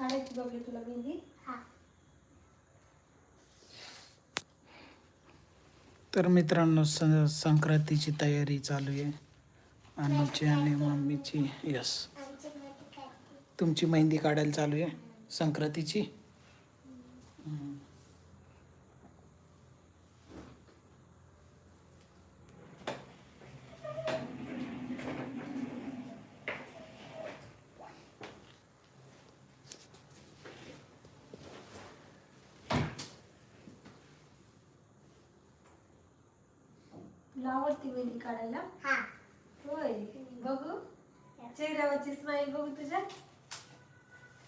काढायची बघले तुला मेहंदी हा. तर मित्रांनो स- संक्रांतीची तयारी चालू आहे. अनुची आणि मम्मीची यस तुमची मेहंदी काढायला चालू आहे संक्रांतीची हम्म. तुला आवडती मेहंदी काढायला हा होय बघू चेहऱ्यावरची स्माईल बघू तुझ्या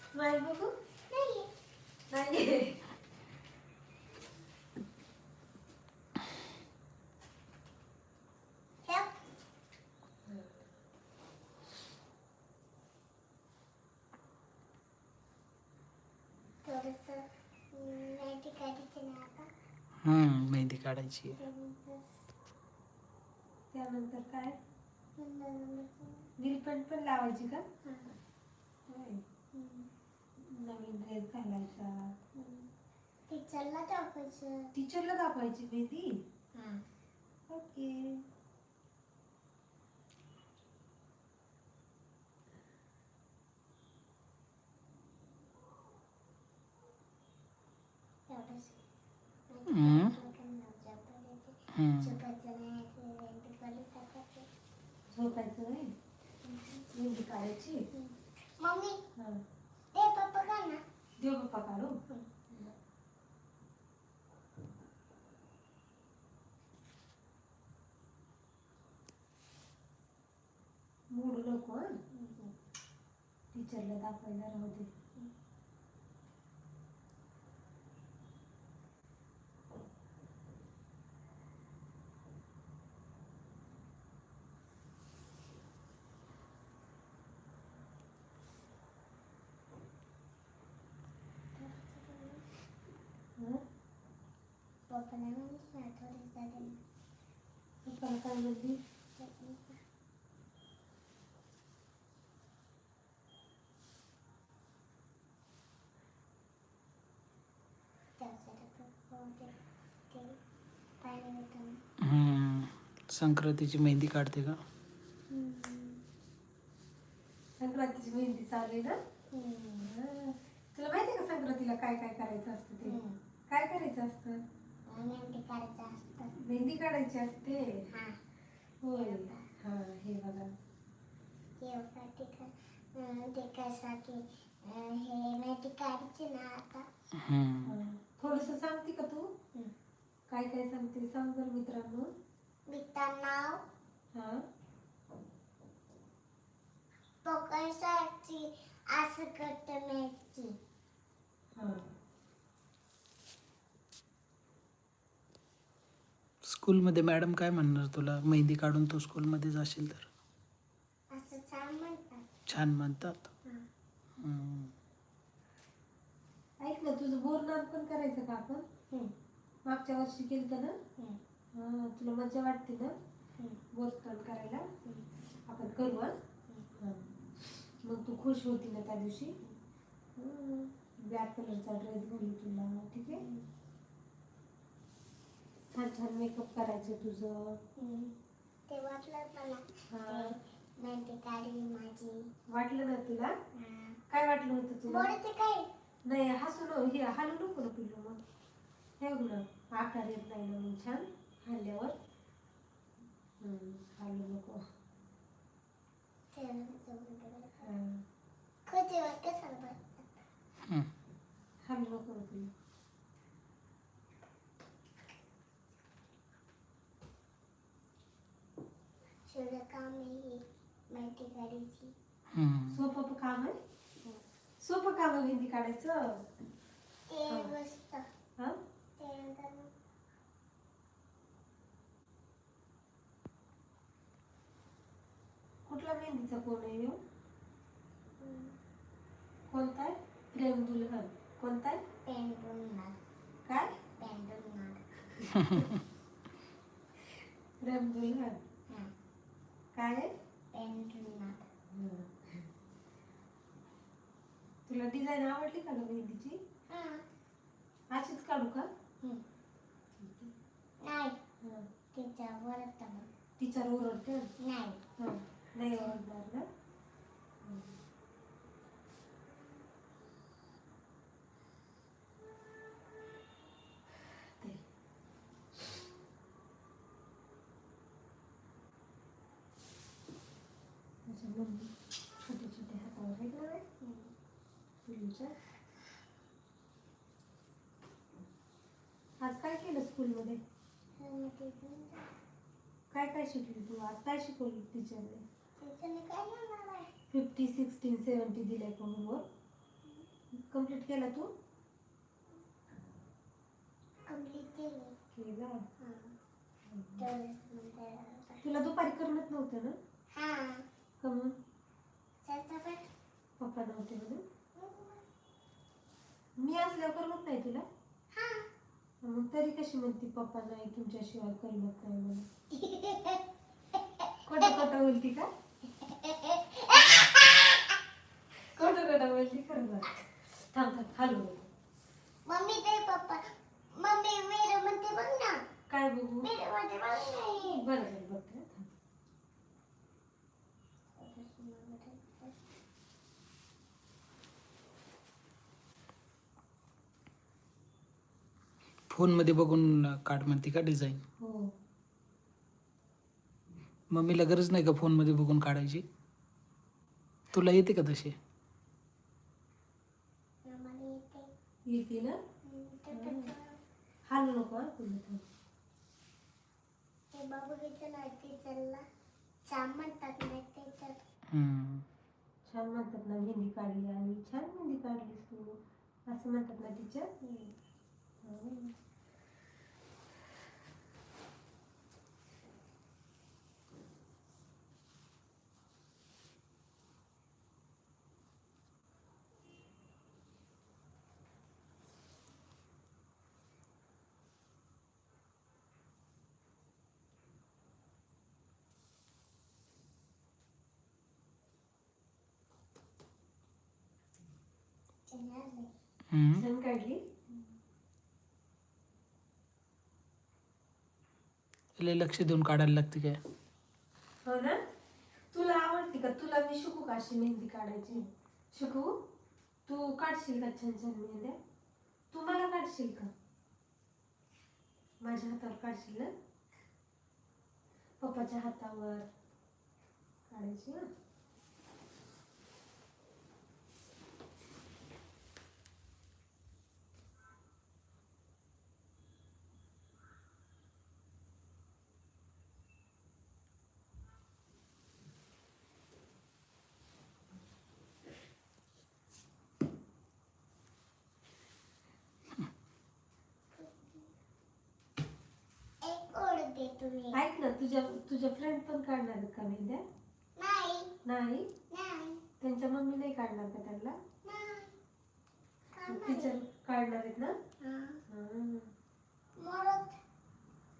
स्माईल बघू नाही नाही ठेव थोडस माहिती काढायची ना आता हम्म, मेहंदी काढायची त्यानंतर काय? नंतर नील पेंट पण लावायची का. नवीन ड्रेस घालायचा. टीचरला दाखवायचं. टीचरला दाखवायची मेहंदी हा. ओके तेवढंच हम्म. हम्म. झोपायचं नाही रेंट खाली टाकायचं झोपायचं नाही मेहंदी काढायची मम्मी हा ते पप्पा का ना देव बाप्पा काढू मोडू नको हं टीचरला दाखवायला राहू दे संक्रांतीची मेहंदी काढते का संक्रांतीची मेहंदी चालू आहे ना हं. तुला माहिती आहे का संक्रांतीला काय काय करायचं असतं ते हं. काय करायचं असतं मेहंदी काढायचं असतं मेहंदी काढायची असते. हा. होय. हा हे बघा. हे काढायची ना आता. हम्म. थोडस सांगते का तू. काय काय सांगते सांग बरं मित्रांनो. बिता नाव हा पकडसाठी असं करतं मेहंदी हा स्कूलमध्ये मॅडम काय म्हणणार तुला मेहंदी काढून तू स्कूलमध्ये जाशील तर असं छान म्हणतात छान म्हणतात हा. हम्म. ऐक ना तुझं बोरनाम पण करायचं का आपण हं. मागच्या वर्षी केलं ना हं. हा तुला मजा वाटते ना हं. बोरस्टॉल करायला. आपण करू हा हा. मग तू खुश होती ना त्या दिवशी ब्लॅक कलरचा ड्रेस घालू तुला ठीक आहे छान छान मेकअप करायचं तुझं. ते वाटलं मला. हा. मेहंदी काढली माझी. वाटलं ना तुला. काय वाटलं होतं तुला? बोलते काय? नाही हसू नको हे हालू नको ना पिल्लू मग. हे बघ ना आकार येत नाही ना मग छान हल्ल्यावर. हालू नको. हा. हम्म. हालू नको ना पिल्लू. सूर्यकाम ही मेहंदी काढायची. हम्म. सोपं काम? आहे सोपं काम आहे मेहंदी काढायचं? ते हा. मस्त. हा? त्यानंतर मग. कुठला मेहंदीचा कोण आहे ह्यो? हं, कोणता आहे? प्रेम दुल्हन कोणता आहे? पेन बनणार काय? पेन बनणार प्रेम दुल्हन हा काय? आहे. तुला डिझाईन आवडली का ग मेहंदीची? हा. अशीच काढू का. नाही. तिच्या वरत टीचर ओरडते? नाही. नाही ओरडणार ना ते. माझ्या मम्मी छोटे छोटे हातावर आहेत ना रे, पिलूच्या. आज काय केलं स्कूलमध्ये काय काय शिकली तू? आज काय शिकवली टीचरने काय फिफ्टी सिक्स्टीन सेवन्टी दिलाय का होमवर्क कंप्लीट केला तू? केला? तुला दुपारी करमत नव्हतं ना? कमून पप्पा नव्हते म्हणून? मी असल्यावर करमत नाही तुला? मग तरी कशी म्हणते पप्पा नाही तुमच्याशिवाय करमत नाही म्हणून. खोटं खोटं बोलती का? खोटं खोटं बोलती खरं बरं. थांब थांब हॅलो मम्मी ते पप्पा मम्मी मेरे म्हणते बघ ना. काय बघू? मेरे म्हणते बघ नाही बरं बरं बघते हा, थांब. फोनमध्ये बघून काढ म्हणते का डिझाईन? हो. मम्मीला गरज नाही का फोनमध्ये बघून काढायची? तुला येते का तशी आम्हाला येते. येते ना? हम्म, ते पण- हालू नको. ते बाबू घेतलं ते छान म्हणतात. छान म्हणतात ना मेहंदी काढली आणि छान मेहंदी काढलीस तू. असं म्हणतात ना टीचर छान आहे. हम्म. छान लक्ष देऊन काढायला लागते काय? हो ना? तुला आवडते का? तुला मी शिकू का अशी मेहंदी काढायची? शिकू? तू काढशील का छान छान मेहंद्या तू मला काढशील का? माझ्या हातावर काढशील ना? पप्पाच्या हातावर काढायची ना एक ओढ दे तुम्ही? ऐक ना तुझ्या तुझ्या फ्रेंड पण काढणार आहेत का मेहंद्या नाही. नाही? नाही. त्यांच्या मम्मी नाही काढणार का त्यांना? टीचर काढणार आहेत ना? हा. मरत.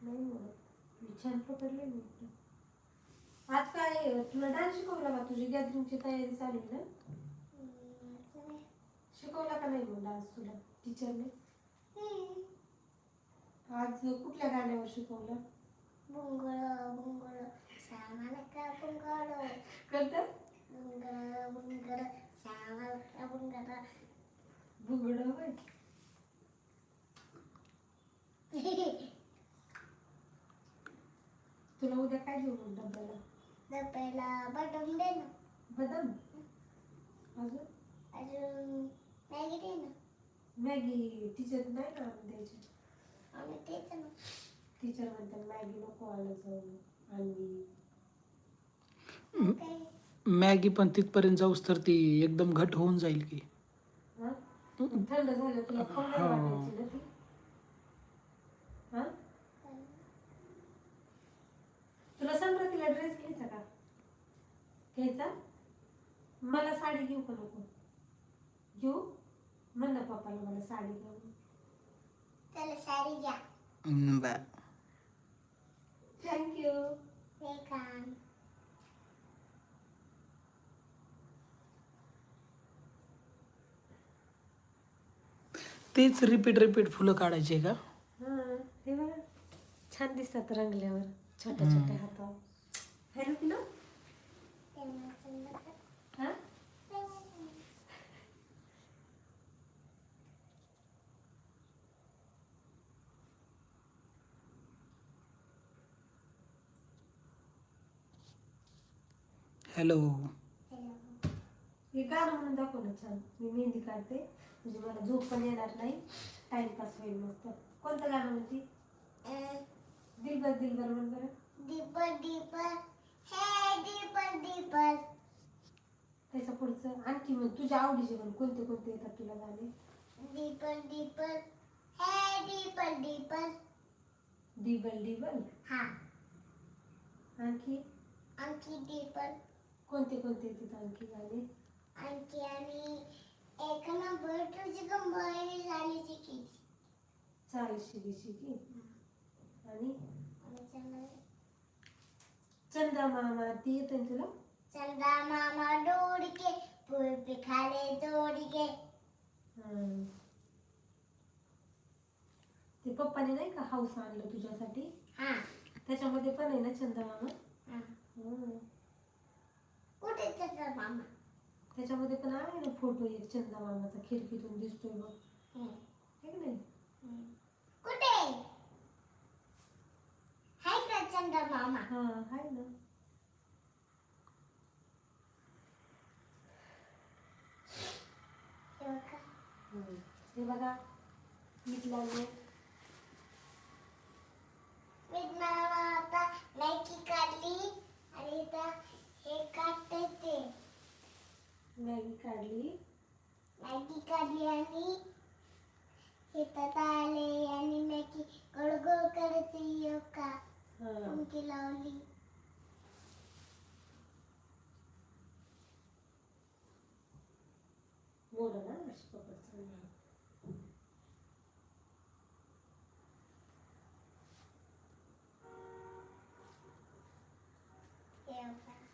नाही म्हणत मी छान पकडले मी आज काय तुला डान्स शिकवला का? तुझी गॅदरिंगची तयारी चालू आहे ना? शिकवला का नाही मग डान्स तुला? टीचरने. आज कुठल्या गाण्यावर शिकवलं? बुंगळ बुंगळ श्यामाला का बुंगळ कळतं बुंगळ बुंगळ श्यामाला का बुंगळ बुगड होय तुला उद्या काय मग डब्याला डब्याला बटन दे ना बदाम अजून अजून मॅगी दे ना मॅगी टीचर नाही ना द्यायची आम्ही तेच ना टीचर म्हणतात मॅगी नको जाऊ आणली मॅगी पण तिथपर्यंत जाऊस तर ती एकदम घट होऊन जाईल की. थंड झालं तुला खाऊ नाही हो. वाटायची ना ती? हा? तुला संक्रांतीला ड्रेस घ्यायचा का? घ्यायचा? मला साडी घेऊ का नको? घेऊ? म्हण ना पप्पाला मला साडी घेऊ चला साडी घ्या. Playground. तेच रिपीट रिपीट फुलं काढायचे का? हे छान दिसतात रंगल्यावर. छोट्या छोट्या हातावर. Hello kilo hello. हे गाणं म्हणून दाखव ना छान. मी मेहंदी काढते. म्हणजे मला झोप पण येणार नाही. टाइमपास होईल मस्त. कोणतं गाणं म्हणते? दिलबर दिलबर म्हण बरं. दीपर दीपर हे दीपर दीपर त्याच्या पुढचं. आणखी म्हण तुझ्या आवडीचे म्हण कोणते कोणते येतात तुला गाणे? दीपर दीपर हे दीपर दीपर डिबल डिबल हा. आणखी? आणखी दीपर कोणते कोणते येतात आणखी गाणे? आणखी आणि एक नंबर तुझी कंबर झाली चिकी चाल शिकी शिकी. आणि? आणि चंदा मामा ती येते ना तुला? चंदा मामा दौड़ के फूल पे खाले दौड़ के हं. ते पप्पाने नाही का हाऊस आणलं तुझ्यासाठी? हा. त्याच्यामध्ये पण आहे ना चंदा मामा हा. हं. कुठे चंदा मामा? त्याच्यामध्ये पण आहे ना फोटो एक चंदा मामाचा खिडकीतून दिसतोय बघ. हम्म, है की नाही? हम्म. कुठे? हाय का चंदा मामा हा आहे ना. हे बघा. हे बघा इथला आहे. मी मामा आता नाईकी काढली आणि इथं मॅगी काढली. काढली आणि इथं आले आणि मॅगी गोळ गोळ करते येऊ का लावली. ना अशी पकडचं येऊ का मॅगी काढली.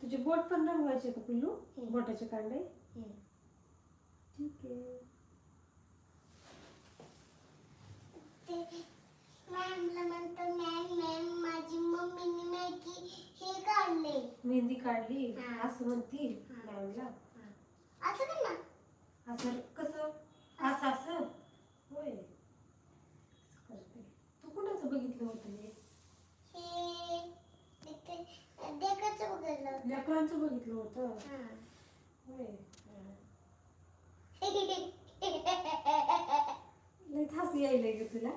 तुझे बोट पण रंगवायचे का पिल्लू हं. बोटाचे कांडे हम्म. ठीक आहे मेहंदी काढली. असं म्हणतील हा. मॅमला. असं का ना असं कसं? असं असं? होय. करते. तू कुणाचं बघितलं होतं हे? बघितलं लेकरांचं बघितलं होतं? हा. होय. हसू यायला गे तुला.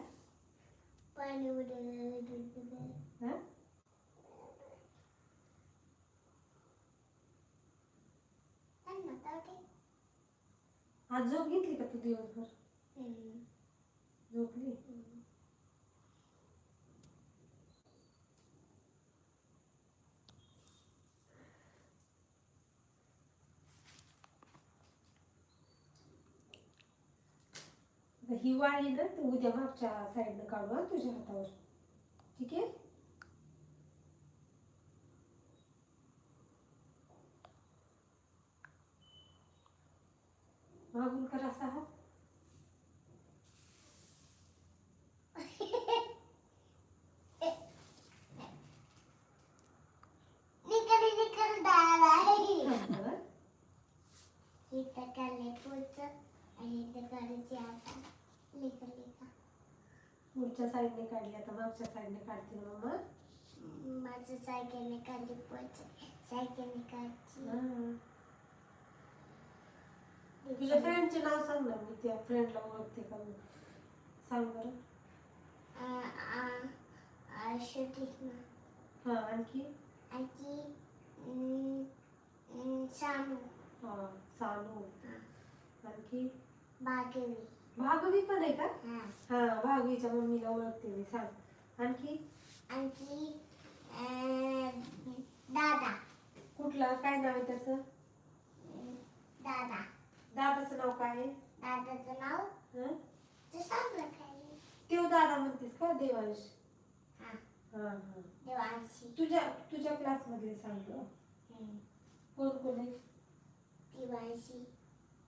आज झोप घेतली का तू दिवसभर. झोपली? ही वाळी ना तू उद्या मागच्या साईडनं काढू हा तुझ्या हातावर. ठीक आहे? मागून कर असा हात. आहे नंतर इथं काढले पुढच्या साईडने काढली आता मागच्या साईडने काढते ना मम्मा माझं सायकलने काढली पुढचं सायकलने काढची हा. तुझ्या फ्रेंडचे नाव सांग ना मी त्या फ्रेंडला ओळखते का सांग बरं. ना हा आणखी? आणखी सानू. हा सानू. आणखी? बागवी भागवी पण आहे का? हा भागवीच्या मम्मीला ओळखते मी सांग. आणखी? आणखी दादा. कुठला? काय नाव आहे त्याचं? दादा. दादाचं नाव काय आहे? दादाचं नाव? हं? ते देव दादा म्हणतेस का? देवांश. हा. हा हा. देवांशी. तुझ्या तुझ्या क्लास मधले सांगतो कोण कोण आहे? दिवांशी.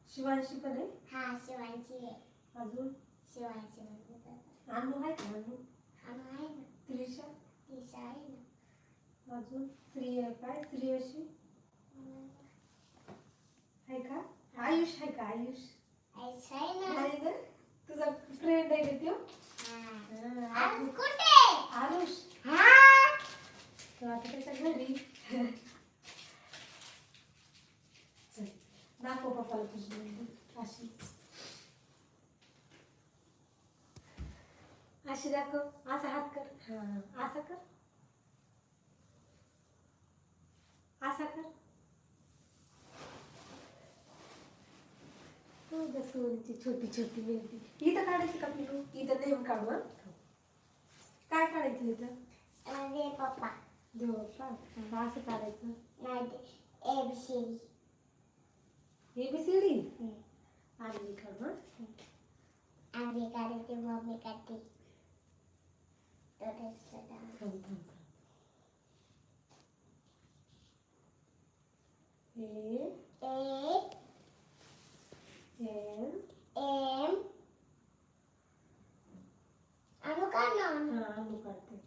शिवांशी पण आहे? हा शिवांची आहे. अजून? म्हणतात अनु आहे का अनु हा आहे ना. त्रिशा? तिचा आहे ना. अजून? स्त्री आहे काय? स्त्री अशी? आहे का? आयुष आहे का? आयुष? आईच आहे ना. तुझा फ्रेंड आहे का त्यो हा. हा, आज कुठे आरुष हा तो आता त्याच्या घरी चल दाखव पप्पाला तुझी मेहंदी अशी अशी दाखव. असा हात कर. हा. असा कर. असा कर. सोनीची छोटी छोटी मेहंदी इथं काढायची का पिलू इथं नेम काढू हं? काय काढायचं इथं? माझे पप्पा. देव बाप्पा असं काढायचं. नाही A B C D A B C D आणि काढू हं? आम्ही काढते मम्मी काढते. थोडंसं काढा. थांब, थांब, थांब. ए ए एम एम अनु का नाव हा अनु काढते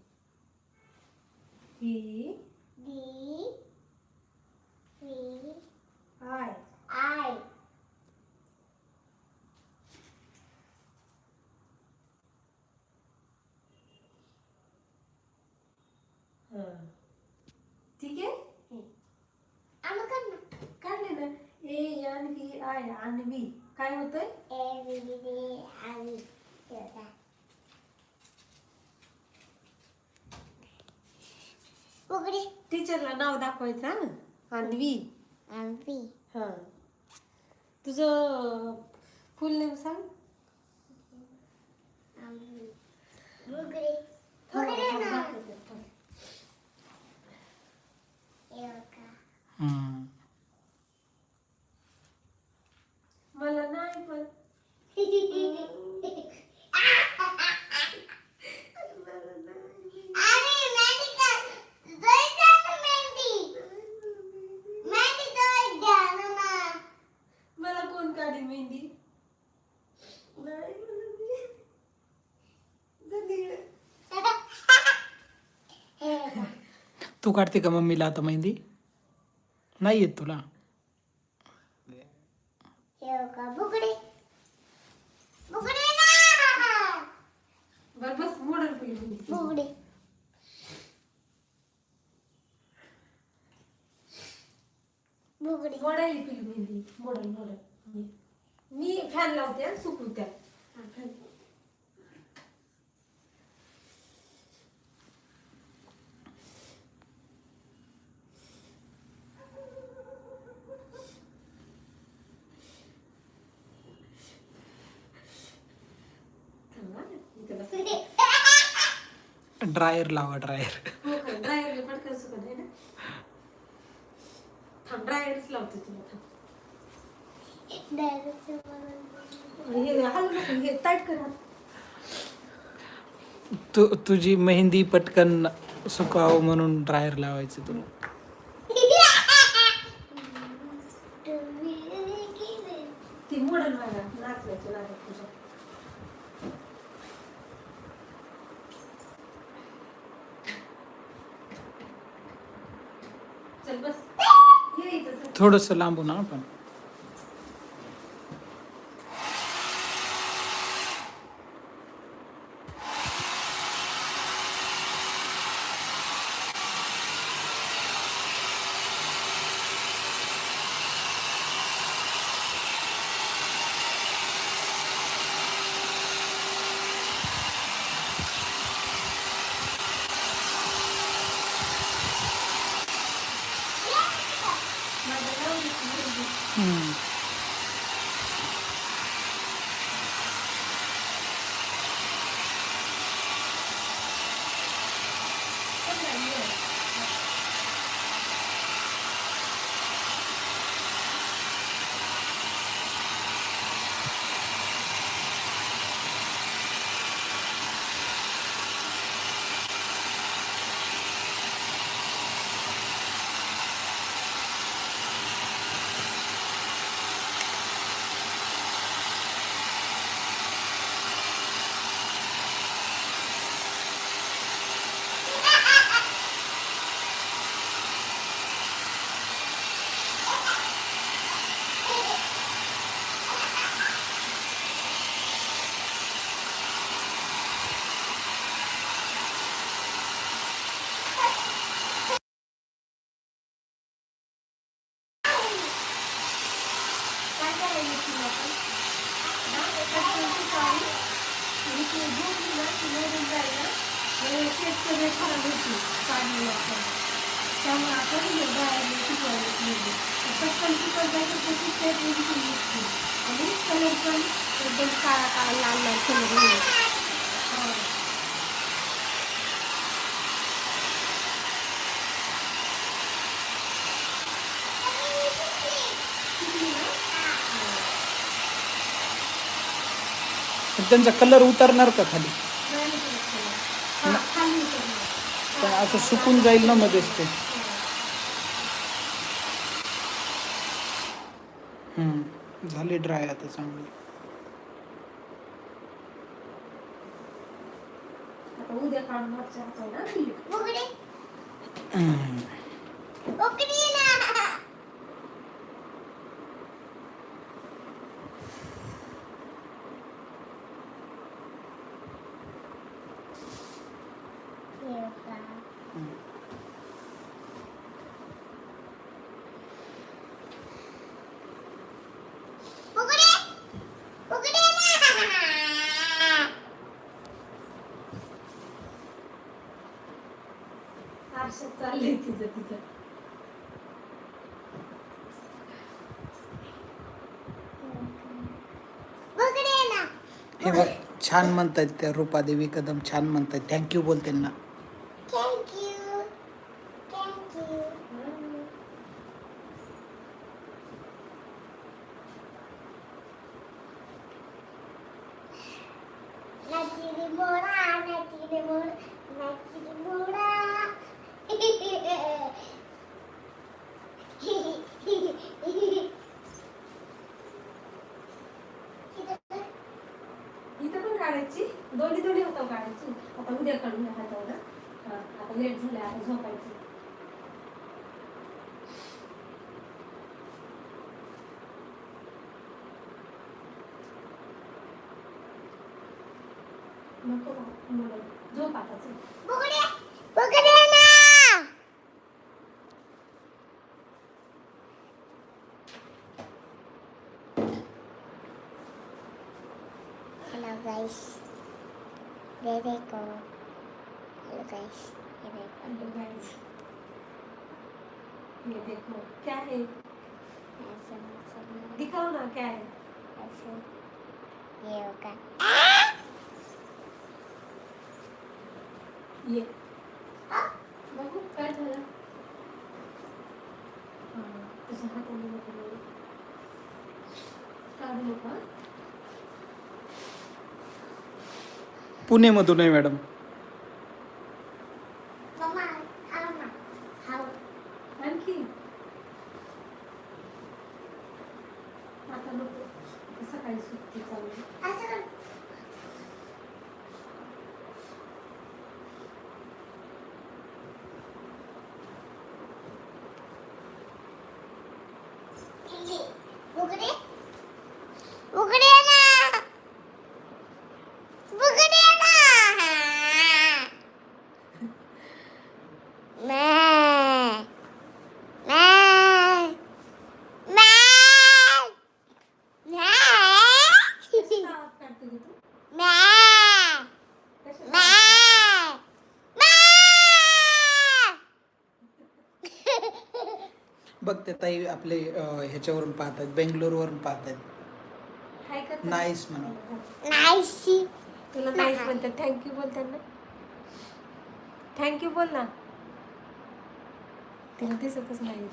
P D C I I हा ठीक आहे अनु का ना काढले ना A N V I Anvi काय होतंय टीचरला नाव दाखवायचं अन्वी. आम्ही हा. तुझं फुल नेम सांग. हम्म. मला नाही पण. मला कोण काढी मेहंदी नाही. तू काढते का मम्मीला आता मेहंदी नाही येत तुला. बघा बुगडी. बुगडी ना! बरं बस मोडल पहिली मेहंदी. बुगडी. बुगडी. मोडायली मेहंदी. मोडल मोडल. मी- फॅन लावते सुकू त्या थांबा, इथं बस. ड्रायर लावा ड्रायर हो का ड्रायरने पटकन सुकत आहे ना. थांब ड्रायरच लावते तुला थांब. हे हलू नको हे टाईट कर हात. तू तुझी मेहंदी पटकन सुकावं म्हणून ड्रायर लावायचं तुला. ती मोडल व्हायला नाचण्याची लागत तुझ्या चल बस ये इथं चल. थोडंसं लांबू आपण माझं नाव लिहिलं. हम्म. चल ना, ये. ती झोपली ना ती मोडून जाईल ना म्हणजे केस सगळे खराब होतील काढलेलं असताना त्यामुळे आपण हे बाहेर शिकवायला पाहिजे पटकन शिकवत जायचं त्याची स्टेप उलटून निघते आणि कलर पण एकदम काळा काळा लाल लाल कलर येईल हा. शिकली ना? पण त्यांचा कलर उतरणार का खाली. हा. पण असं सुकून जाईल ना मध्येच ते हम्म. झाले ड्राय आता चांगले आता उद्या काढून मागच्या हाताला ना दिली. उघडे हम्म. उघडी ना हे बघा. उघडे उघडे ना आरशात चाललंय तिचं तिचं उघडे ना हे बघ छान म्हणतात त्या रूपादेवी कदम छान म्हणतात थँक्यू बोल त्यांना थँक्यू थँक्यू नाचिरी मोरा नाचिरी मोरा नाचिरी मोरा इथं पण काढायची दोन्ही दोन्ही होतं काढायची आता उद्या काढूया हातावर हा आता लेट झालं आता झोपायचं नको बा, मला झोप आता उघडे ना. हेलो गाइस ये देखो हेलो गाइस ये देखो हेलो गाइस ये देखो क्या है? दिखाओ ना क्या है? ये होगा ये. बघू काय झालं हा, नको. काढू नका पुणेमधून आहे मॅडम मम्मा खाओ ना खाओ आणखी आता नको आता सकाळी सुट्टी चालू असं कर. इली. उघडे उघडे ना उघडे ना मॅ मॅ मॅ मॅ कशाचा आवाज काढते ग तू मॅ कशाचा मॅ आवाज? मॅ बघ ते ताई आपले ह्याच्यावरून पाहतात बेंगलोरवरून पाहतात. हाय का तू? नाईस म्हणा नाईसी तुला नाईस म्हणतात. थँक्यू बोल त्यांना. थँक्यू बोल ना. तिला दिसतच नाही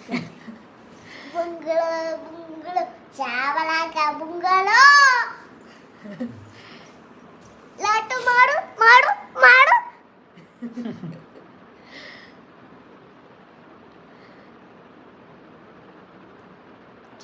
बुंगळ बुंगळ. चावला का बुंगळ? लाटू मारू मारू मारू.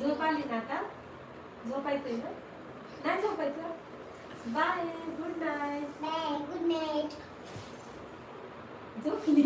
आली ना आता झोपायचंय ना? नाही झोपायचं? Bye good night. Bye good night. झोपली.